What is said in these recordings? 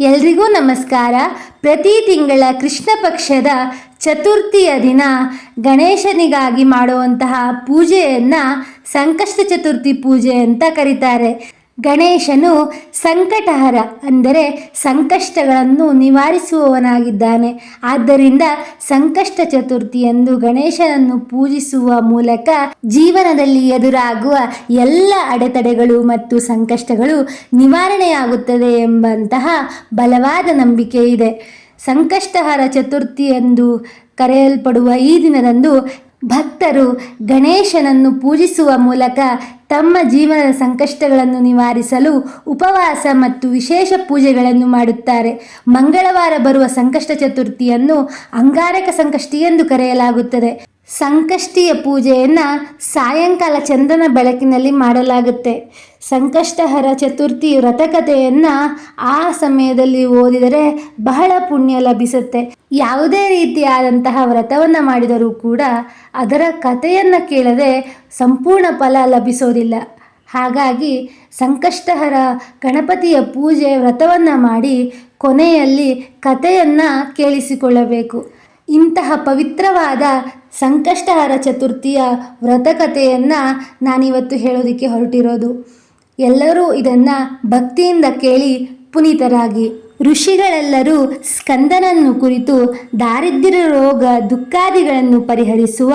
ಎಲ್ರಿಗೂ ನಮಸ್ಕಾರ. ಪ್ರತಿ ತಿಂಗಳ ಕೃಷ್ಣ ಪಕ್ಷದ ಚತುರ್ಥಿಯ ದಿನ ಗಣೇಶನಿಗಾಗಿ ಮಾಡುವಂತಹ ಪೂಜೆಯನ್ನು ಸಂಕಷ್ಟ ಚತುರ್ಥಿ ಪೂಜೆ ಅಂತ ಕರೀತಾರೆ. ಗಣೇಶನು ಸಂಕಟಹರ, ಅಂದರೆ ಸಂಕಷ್ಟಗಳನ್ನು ನಿವಾರಿಸುವವನಾಗಿದ್ದಾನೆ. ಆದ್ದರಿಂದ ಸಂಕಷ್ಟ ಚತುರ್ಥಿ ಎಂದು ಗಣೇಶನನ್ನು ಪೂಜಿಸುವ ಮೂಲಕ ಜೀವನದಲ್ಲಿ ಎದುರಾಗುವ ಎಲ್ಲ ಅಡೆತಡೆಗಳು ಮತ್ತು ಸಂಕಷ್ಟಗಳು ನಿವಾರಣೆಯಾಗುತ್ತದೆ ಎಂಬಂತಹ ಬಲವಾದ ನಂಬಿಕೆ ಇದೆ. ಸಂಕಷ್ಟಹರ ಚತುರ್ಥಿ ಎಂದು ಕರೆಯಲ್ಪಡುವ ಈ ದಿನದಂದು ಭಕ್ತರು ಗಣೇಶನನ್ನು ಪೂಜಿಸುವ ಮೂಲಕ ತಮ್ಮ ಜೀವನದ ಸಂಕಷ್ಟಗಳನ್ನು ನಿವಾರಿಸಲು ಉಪವಾಸ ಮತ್ತು ವಿಶೇಷ ಪೂಜೆಗಳನ್ನು ಮಾಡುತ್ತಾರೆ. ಮಂಗಳವಾರ ಬರುವ ಸಂಕಷ್ಟ ಚತುರ್ಥಿಯನ್ನು ಅಂಗಾರಕ ಸಂಕಷ್ಟಿ ಎಂದು ಕರೆಯಲಾಗುತ್ತದೆ. ಸಂಕಷ್ಟಿಯ ಪೂಜೆಯನ್ನು ಸಾಯಂಕಾಲ ಚಂದನ ಬೆಳಕಿನಲ್ಲಿ ಮಾಡಲಾಗುತ್ತೆ. ಸಂಕಷ್ಟಹರ ಚತುರ್ಥಿ ವ್ರತಕಥೆಯನ್ನು ಆ ಸಮಯದಲ್ಲಿ ಓದಿದರೆ ಬಹಳ ಪುಣ್ಯ ಲಭಿಸುತ್ತೆ. ಯಾವುದೇ ರೀತಿಯಾದಂತಹ ವ್ರತವನ್ನು ಮಾಡಿದರೂ ಕೂಡ ಅದರ ಕಥೆಯನ್ನು ಕೇಳದೆ ಸಂಪೂರ್ಣ ಫಲ ಲಭಿಸೋದಿಲ್ಲ. ಹಾಗಾಗಿ ಸಂಕಷ್ಟಹರ ಗಣಪತಿಯ ಪೂಜೆ ವ್ರತವನ್ನು ಮಾಡಿ ಕೊನೆಯಲ್ಲಿ ಕಥೆಯನ್ನು ಕೇಳಿಸಿಕೊಳ್ಳಬೇಕು. ಇಂತಹ ಪವಿತ್ರವಾದ ಸಂಕಷ್ಟಹರ ಚತುರ್ಥಿಯ ವ್ರತಕಥೆಯನ್ನು ನಾನಿವತ್ತು ಹೇಳೋದಕ್ಕೆ ಹೊರಟಿರೋದು. ಎಲ್ಲರೂ ಇದನ್ನು ಭಕ್ತಿಯಿಂದ ಕೇಳಿ ಪುನೀತರಾಗಿ. ಋಷಿಗಳೆಲ್ಲರೂ ಸ್ಕಂದನನ್ನು ಕುರಿತು ದಾರಿದ್ರ್ಯ ರೋಗ ದುಃಖಾದಿಗಳನ್ನು ಪರಿಹರಿಸುವ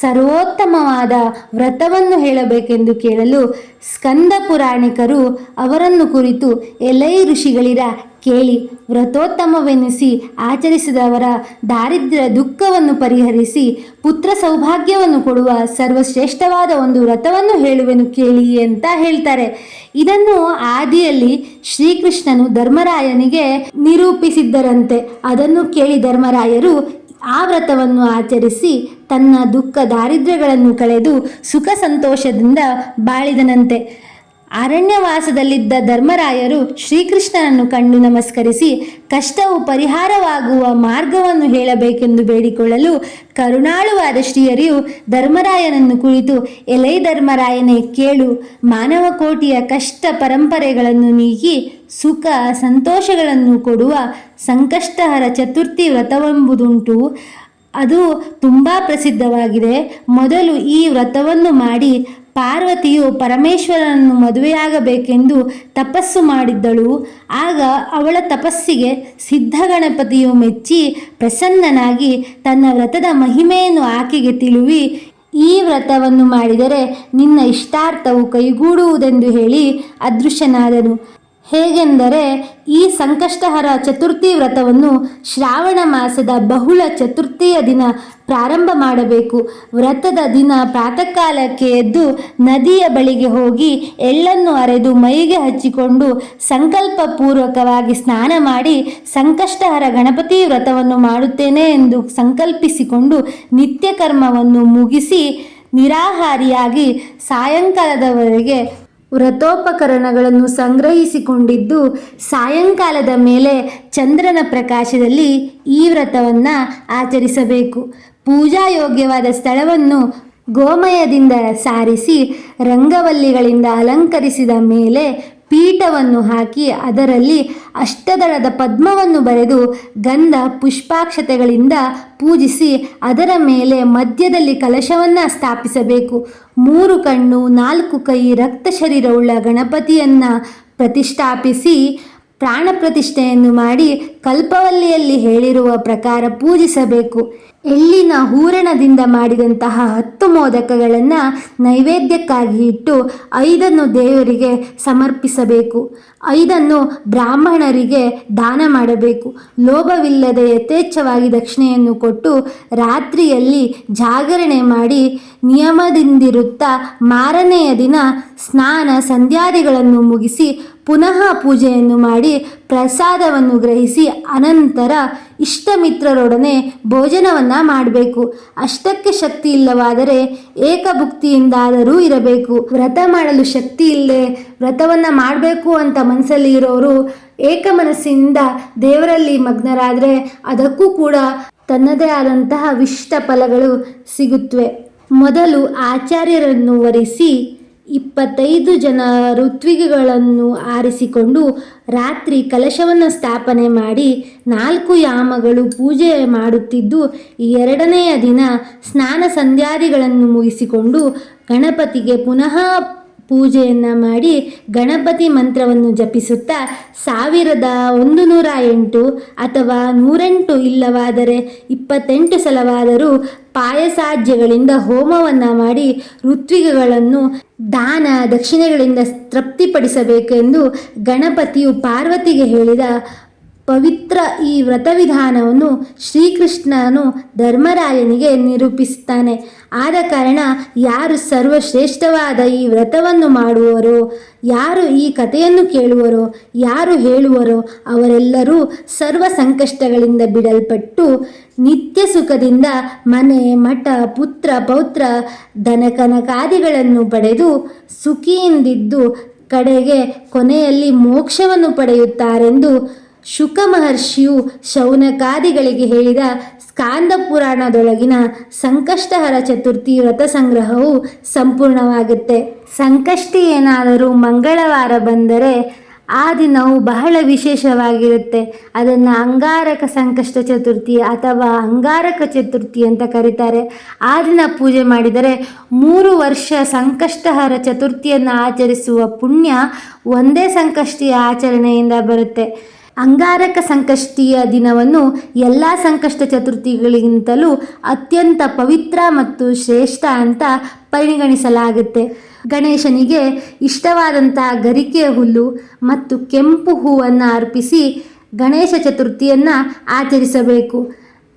ಸರ್ವೋತ್ತಮವಾದ ವ್ರತವನ್ನು ಹೇಳಬೇಕೆಂದು ಕೇಳಲು ಸ್ಕಂದ ಪುರಾಣಿಕರು ಅವರನ್ನು ಕುರಿತು ಎಲೈ ಋಷಿಗಳಿರ ಕೇಳಿ ವ್ರತೋತ್ತಮವೆನಿಸಿ ಆಚರಿಸಿದವರ ದಾರಿದ್ರ್ಯ ದುಃಖವನ್ನು ಪರಿಹರಿಸಿ ಪುತ್ರ ಸೌಭಾಗ್ಯವನ್ನು ಕೊಡುವ ಸರ್ವಶ್ರೇಷ್ಠವಾದ ಒಂದು ವ್ರತವನ್ನು ಹೇಳುವೆನು ಕೇಳಿ ಅಂತ ಹೇಳ್ತಾರೆ. ಇದನ್ನು ಆದಿಯಲ್ಲಿ ಶ್ರೀಕೃಷ್ಣನು ಧರ್ಮರಾಯನಿಗೆ ನಿರೂಪಿಸಿದ್ದರಂತೆ. ಅದನ್ನು ಕೇಳಿ ಧರ್ಮರಾಯರು ಆ ವ್ರತವನ್ನು ಆಚರಿಸಿ ತನ್ನ ದುಃಖ ದಾರಿದ್ರ್ಯಗಳನ್ನು ಕಳೆದು ಸುಖ ಸಂತೋಷದಿಂದ ಬಾಳಿದನಂತೆ. ಅರಣ್ಯವಾಸದಲ್ಲಿದ್ದ ಧರ್ಮರಾಯರು ಶ್ರೀಕೃಷ್ಣನನ್ನು ಕಂಡು ನಮಸ್ಕರಿಸಿ, ಕಷ್ಟವು ಪರಿಹಾರವಾಗುವ ಮಾರ್ಗವನ್ನು ಹೇಳಬೇಕೆಂದು ಬೇಡಿಕೊಳ್ಳಲು ಕರುಣಾಳುವಾದ ಶ್ರೀಯರಿಯು ಧರ್ಮರಾಯನನ್ನು ಕುರಿತು, ಎಲೈ ಧರ್ಮರಾಯನೇ, ಕೇಳು. ಮಾನವ ಕೋಟಿಯ ಕಷ್ಟ ಪರಂಪರೆಗಳನ್ನು ನೀಗಿ, ಸುಖ ಸಂತೋಷಗಳನ್ನು ಕೊಡುವ ಸಂಕಷ್ಟಹರ ಚತುರ್ಥಿ ವ್ರತವೆಂಬುದುಂಟು. ಅದು ತುಂಬ ಪ್ರಸಿದ್ಧವಾಗಿದೆ. ಮೊದಲು ಈ ವ್ರತವನ್ನು ಮಾಡಿ ಪಾರ್ವತಿಯು ಪರಮೇಶ್ವರನನ್ನು ಮದುವೆಯಾಗಬೇಕೆಂದು ತಪಸ್ಸು ಮಾಡಿದ್ದಳು. ಆಗ ಅವಳ ತಪಸ್ಸಿಗೆ ಸಿದ್ಧಗಣಪತಿಯು ಮೆಚ್ಚಿ ಪ್ರಸನ್ನನಾಗಿ ತನ್ನ ವ್ರತದ ಮಹಿಮೆಯನ್ನು ಆಕೆಗೆ ತಿಳುವಿ. ಈ ವ್ರತವನ್ನು ಮಾಡಿದರೆ ನಿನ್ನ ಇಷ್ಟಾರ್ಥವು ಕೈಗೂಡುವುದೆಂದು ಹೇಳಿ ಅದೃಶ್ಯನಾದನು ಹೇಗೆಂದರೆ ಈ ಸಂಕಷ್ಟಹರ ಚತುರ್ಥಿ ವ್ರತವನ್ನು ಶ್ರಾವಣ ಮಾಸದ ಬಹುಳ ಚತುರ್ಥಿಯ ದಿನ ಪ್ರಾರಂಭ ಮಾಡಬೇಕು. ವ್ರತದ ದಿನ ಪ್ರಾತಃಕಾಲಕ್ಕೆ ಎದ್ದು ನದಿಯ ಬಳಿಗೆ ಹೋಗಿ ಎಳ್ಳನ್ನು ಅರೆದು ಮೈಗೆ ಹಚ್ಚಿಕೊಂಡು ಸಂಕಲ್ಪಪೂರ್ವಕವಾಗಿ ಸ್ನಾನ ಮಾಡಿ ಸಂಕಷ್ಟಹರ ಗಣಪತಿ ವ್ರತವನ್ನು ಮಾಡುತ್ತೇನೆ ಎಂದು ಸಂಕಲ್ಪಿಸಿಕೊಂಡು ನಿತ್ಯ ಕರ್ಮವನ್ನು ಮುಗಿಸಿ ನಿರಾಹಾರಿಯಾಗಿ ಸಾಯಂಕಾಲದವರೆಗೆ ವ್ರತೋಪಕರಣಗಳನ್ನು ಸಂಗ್ರಹಿಸಿಕೊಂಡಿದ್ದು ಸಾಯಂಕಾಲದ ಮೇಲೆ ಚಂದ್ರನ ಪ್ರಕಾಶದಲ್ಲಿ ಈ ವ್ರತವನ್ನು ಆಚರಿಸಬೇಕು. ಪೂಜಾ ಯೋಗ್ಯವಾದ ಸ್ಥಳವನ್ನು ಗೋಮಯದಿಂದ ಸಾರಿಸಿ ರಂಗವಲ್ಲಿಗಳಿಂದ ಅಲಂಕರಿಸಿದ ಮೇಲೆ ಪೀಠವನ್ನು ಹಾಕಿ ಅದರಲ್ಲಿ ಅಷ್ಟದಳದ ಪದ್ಮವನ್ನು ಬರೆದು ಗಂಧ ಪುಷ್ಪಾಕ್ಷತೆಗಳಿಂದ ಪೂಜಿಸಿ ಅದರ ಮೇಲೆ ಮಧ್ಯದಲ್ಲಿ ಕಲಶವನ್ನು ಸ್ಥಾಪಿಸಬೇಕು. ಮೂರು ಕಣ್ಣು, ನಾಲ್ಕು ಕೈ, ರಕ್ತ ಶರೀರವುಳ್ಳ ಗಣಪತಿಯನ್ನು ಪ್ರತಿಷ್ಠಾಪಿಸಿ ಪ್ರಾಣ ಪ್ರತಿಷ್ಠೆಯನ್ನು ಮಾಡಿ ಕಲ್ಪವಲ್ಲಿಯಲ್ಲಿ ಹೇಳಿರುವ ಪ್ರಕಾರ ಪೂಜಿಸಬೇಕು. ಎಳ್ಳಿನ ಹೂರಣದಿಂದ ಮಾಡಿದಂತಹ ಹತ್ತು ಮೋದಕಗಳನ್ನು ನೈವೇದ್ಯಕ್ಕಾಗಿ ಇಟ್ಟು ಐದನ್ನು ದೇವರಿಗೆ ಸಮರ್ಪಿಸಬೇಕು. ಐದನ್ನು ಬ್ರಾಹ್ಮಣರಿಗೆ ದಾನ ಮಾಡಬೇಕು. ಲೋಭವಿಲ್ಲದೆ ಯಥೇಚ್ಛವಾಗಿ ದಕ್ಷಿಣೆಯನ್ನು ಕೊಟ್ಟು ರಾತ್ರಿಯಲ್ಲಿ ಜಾಗರಣೆ ಮಾಡಿ ನಿಯಮದಿಂದಿರುತ್ತಾ ಮಾರನೆಯ ದಿನ ಸ್ನಾನ, ಸಂಧ್ಯಾದಿಗಳನ್ನು ಮುಗಿಸಿ ಪುನಃ ಪೂಜೆಯನ್ನು ಮಾಡಿ ಪ್ರಸಾದವನ್ನು ಗ್ರಹಿಸಿ ಅನಂತರ ಇಷ್ಟ ಮಿತ್ರರೊಡನೆ ಭೋಜನವನ್ನು ಮಾಡಬೇಕು. ಅಷ್ಟಕ್ಕೆ ಶಕ್ತಿ ಇಲ್ಲವಾದರೆ ಏಕಭುಕ್ತಿಯಿಂದಾದರೂ ಇರಬೇಕು. ವ್ರತ ಮಾಡಲು ಶಕ್ತಿ ಇಲ್ಲದೆ ವ್ರತವನ್ನು ಮಾಡಬೇಕು ಅಂತ ಮನಸ್ಸಲ್ಲಿ ಇರೋರು ಏಕ ಮನಸ್ಸಿನಿಂದ ದೇವರಲ್ಲಿ ಮಗ್ನರಾದರೆ ಅದಕ್ಕೂ ಕೂಡ ತನ್ನದೇ ಆದಂತಹ ವಿಶಿಷ್ಟ ಫಲಗಳು ಸಿಗುತ್ತವೆ ಮೊದಲು ಆಚಾರ್ಯರನ್ನು ವರಿಸಿ ಇಪ್ಪತ್ತೈದು ಜನ ಋತ್ವಿಗೆಗಳನ್ನು ಆರಿಸಿಕೊಂಡು ರಾತ್ರಿ ಕಲಶವನ್ನು ಸ್ಥಾಪನೆ ಮಾಡಿ ನಾಲ್ಕು ಯಾಮಗಳು ಪೂಜೆ ಮಾಡುತ್ತಿದ್ದು ಎರಡನೆಯ ದಿನ ಸ್ನಾನ ಸಂಧ್ಯಾದಿಗಳನ್ನು ಮುಗಿಸಿಕೊಂಡು ಗಣಪತಿಗೆ ಪುನಃ ಪೂಜೆಯನ್ನು ಮಾಡಿ ಗಣಪತಿ ಮಂತ್ರವನ್ನು ಜಪಿಸುತ್ತಾ ಸಾವಿರದ ಒಂದು ನೂರ ಎಂಟು ಅಥವಾ ನೂರೆಂಟು ಇಲ್ಲವಾದರೆ ಇಪ್ಪತ್ತೆಂಟು ಸಲವಾದರೂ ಪಾಯಸಾಜ್ಯಗಳಿಂದ ಹೋಮವನ್ನು ಮಾಡಿ ಋತ್ವಿಗಗಳನ್ನು ದಾನ ದಕ್ಷಿಣೆಗಳಿಂದ ತೃಪ್ತಿಪಡಿಸಬೇಕೆಂದು ಗಣಪತಿಯು ಪಾರ್ವತಿಗೆ ಹೇಳಿದ ಪವಿತ್ರ ಈ ವ್ರತವಿಧಾನವನ್ನು ಶ್ರೀಕೃಷ್ಣನು ಧರ್ಮರಾಯನಿಗೆ ನಿರೂಪಿಸುತ್ತಾನೆ. ಆದ ಕಾರಣ ಯಾರು ಸರ್ವಶ್ರೇಷ್ಠವಾದ ಈ ವ್ರತವನ್ನು ಮಾಡುವರೋ, ಯಾರು ಈ ಕಥೆಯನ್ನು ಕೇಳುವರೋ, ಯಾರು ಹೇಳುವರೋ, ಅವರೆಲ್ಲರೂ ಸರ್ವ ಸಂಕಷ್ಟಗಳಿಂದ ಬಿಡಲ್ಪಟ್ಟು ನಿತ್ಯ ಸುಖದಿಂದ ಮನೆ, ಮಠ, ಪುತ್ರ, ಪೌತ್ರ, ಧನಕನಕಾದಿಗಳನ್ನು ಪಡೆದು ಸುಖಿಯಿಂದಿದ್ದು ಕಡೆಗೆ ಕೊನೆಯಲ್ಲಿ ಮೋಕ್ಷವನ್ನು ಪಡೆಯುತ್ತಾರೆಂದು ಶುಕ ಮಹರ್ಷಿಯು ಶೌನಕಾದಿಗಳಿಗೆ ಹೇಳಿದ ಸ್ಕಾಂದ ಪುರಾಣದೊಳಗಿನ ಸಂಕಷ್ಟಹರ ಚತುರ್ಥಿ ವ್ರತ ಸಂಗ್ರಹವು ಸಂಪೂರ್ಣವಾಗುತ್ತೆ. ಸಂಕಷ್ಟಿ ಏನಾದರೂ ಮಂಗಳವಾರ ಬಂದರೆ ಆ ದಿನವು ಬಹಳ ವಿಶೇಷವಾಗಿರುತ್ತೆ. ಅದನ್ನು ಅಂಗಾರಕ ಸಂಕಷ್ಟ ಚತುರ್ಥಿ ಅಥವಾ ಅಂಗಾರಕ ಚತುರ್ಥಿ ಅಂತ ಕರೀತಾರೆ. ಆ ದಿನ ಪೂಜೆ ಮಾಡಿದರೆ ಮೂರು ವರ್ಷ ಸಂಕಷ್ಟಹರ ಚತುರ್ಥಿಯನ್ನು ಆಚರಿಸುವ ಪುಣ್ಯ ಒಂದೇ ಸಂಕಷ್ಟಿಯ ಆಚರಣೆಯಿಂದ ಬರುತ್ತೆ. ಅಂಗಾರಕ ಸಂಕಷ್ಟಿಯ ದಿನವನ್ನು ಎಲ್ಲ ಸಂಕಷ್ಟ ಚತುರ್ಥಿಗಳಿಗಿಂತಲೂ ಅತ್ಯಂತ ಪವಿತ್ರ ಮತ್ತು ಶ್ರೇಷ್ಠ ಅಂತ ಪರಿಗಣಿಸಲಾಗುತ್ತೆ. ಗಣೇಶನಿಗೆ ಇಷ್ಟವಾದಂಥ ಗರಿಕೆ ಹುಲ್ಲು ಮತ್ತು ಕೆಂಪು ಹೂವನ್ನು ಅರ್ಪಿಸಿ ಗಣೇಶ ಚತುರ್ಥಿಯನ್ನು ಆಚರಿಸಬೇಕು.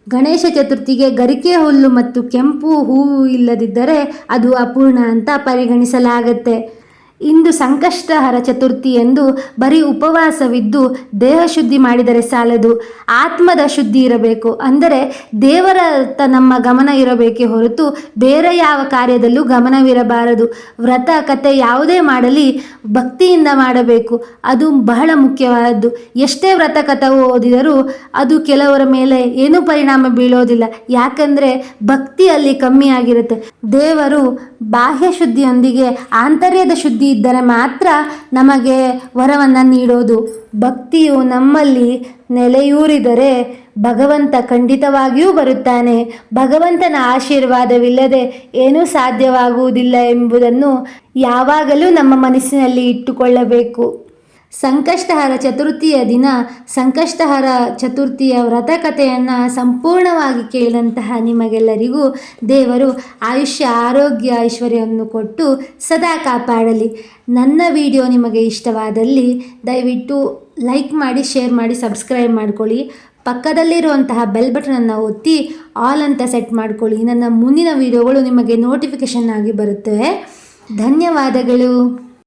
ಗಣೇಶ ಚತುರ್ಥಿಗೆ ಗರಿಕೆ ಹುಲ್ಲು ಮತ್ತು ಕೆಂಪು ಹೂವು ಇಲ್ಲದಿದ್ದರೆ ಅದು ಅಪೂರ್ಣ ಅಂತ ಪರಿಗಣಿಸಲಾಗುತ್ತೆ. ಇಂದು ಸಂಕಷ್ಟಹರ ಚತುರ್ಥಿ ಎಂದು ಬರೀ ಉಪವಾಸವಿದ್ದು ದೇಹ ಶುದ್ಧಿ ಮಾಡಿದರೆ ಸಾಲದು, ಆತ್ಮದ ಶುದ್ಧಿ ಇರಬೇಕು. ಅಂದರೆ ದೇವರ ತ ನಮ್ಮ ಗಮನ ಇರಬೇಕೆ ಹೊರತು ಬೇರೆ ಯಾವ ಕಾರ್ಯದಲ್ಲೂ ಗಮನವಿರಬಾರದು. ವ್ರತ ಕತೆ ಯಾವುದೇ ಮಾಡಲಿ ಭಕ್ತಿಯಿಂದ ಮಾಡಬೇಕು. ಅದು ಬಹಳ ಮುಖ್ಯವಾದದ್ದು. ಎಷ್ಟೇ ವ್ರತ ಕಥೆ ಓದಿದರೂ ಅದು ಕೆಲವರ ಮೇಲೆ ಏನೂ ಪರಿಣಾಮ ಬೀಳೋದಿಲ್ಲ. ಯಾಕಂದರೆ ಭಕ್ತಿ ಅಲ್ಲಿ ಕಮ್ಮಿ ಆಗಿರುತ್ತೆ. ದೇವರು ಬಾಹ್ಯ ಶುದ್ಧಿಯೊಂದಿಗೆ ಆಂತರ್ಯದ ಶುದ್ಧಿ ಇದ್ದರೆ ಮಾತ್ರ ನಮಗೆ ವರವನ್ನು ನೀಡೋದು. ಭಕ್ತಿಯು ನಮ್ಮಲ್ಲಿ ನೆಲೆಯೂರಿದರೆ ಭಗವಂತ ಖಂಡಿತವಾಗಿಯೂ ಬರುತ್ತಾನೆ. ಭಗವಂತನ ಆಶೀರ್ವಾದವಿಲ್ಲದೆ ಏನೂ ಸಾಧ್ಯವಾಗುವುದಿಲ್ಲ ಎಂಬುದನ್ನು ಯಾವಾಗಲೂ ನಮ್ಮ ಮನಸ್ಸಿನಲ್ಲಿ ಇಟ್ಟುಕೊಳ್ಳಬೇಕು. ಸಂಕಷ್ಟಹರ ಚತುರ್ಥಿಯ ದಿನ ಸಂಕಷ್ಟಹರ ಚತುರ್ಥಿಯ ವ್ರತಕಥೆಯನ್ನು ಸಂಪೂರ್ಣವಾಗಿ ಕೇಳಿದಂತಹ ನಿಮಗೆಲ್ಲರಿಗೂ ದೇವರು ಆಯುಷ್ಯ, ಆರೋಗ್ಯ, ಐಶ್ವರ್ಯವನ್ನು ಕೊಟ್ಟು ಸದಾ ಕಾಪಾಡಲಿ. ನನ್ನ ವಿಡಿಯೋ ನಿಮಗೆ ಇಷ್ಟವಾದಲ್ಲಿ ದಯವಿಟ್ಟು ಲೈಕ್ ಮಾಡಿ, ಶೇರ್ ಮಾಡಿ, ಸಬ್ಸ್ಕ್ರೈಬ್ ಮಾಡ್ಕೊಳ್ಳಿ. ಪಕ್ಕದಲ್ಲಿರುವಂತಹ ಬೆಲ್ ಬಟನನ್ನು ಒತ್ತಿ ಆಲ್ ಅಂತ ಸೆಟ್ ಮಾಡ್ಕೊಳ್ಳಿ. ನನ್ನ ಮುಂದಿನ ವಿಡಿಯೋಗಳು ನಿಮಗೆ ನೋಟಿಫಿಕೇಷನ್ ಆಗಿ ಬರುತ್ತವೆ ಧನ್ಯವಾದಗಳು.